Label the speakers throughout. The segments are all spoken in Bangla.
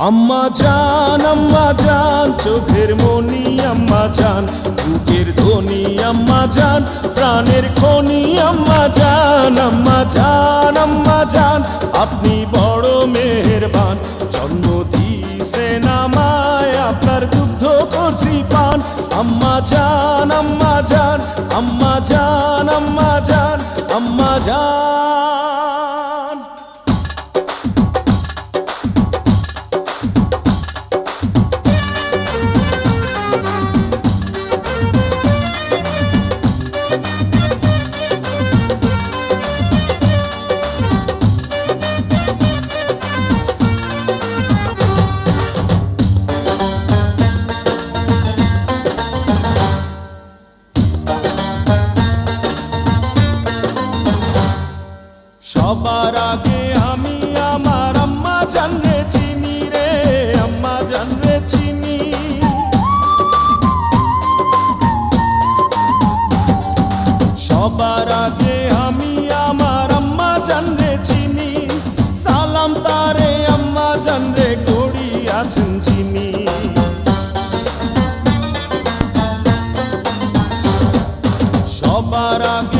Speaker 1: আম্মা জান আম্মা জান চোখের মনি আম্মা জান বুকের ধ্বনি আম্মা জান প্রাণের খনি আম্মা জান আম্মা জান আম্মা জান আপনি বড় মেহেরবান জন্ম দিয়েছেন আমায় আপনার যুদ্ধ করছি পান আম্মা জান আম্মা জান আম্মা জান আম্মা জান আম্মা জান সবার আগে আমি আমার আম্মা জানরে চিনি রে, আম্মা জানরে চিনি। সবার আগে আমি আমার আম্মা জানরে চিনি, সালাম তারে আম্মা জানরে করি আছেন চিনি। সবার আগে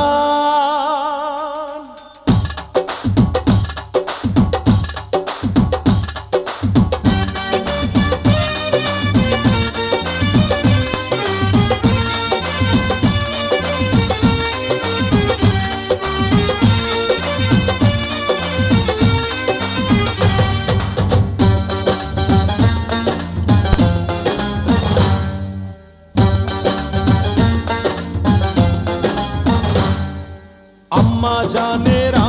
Speaker 1: Amma caner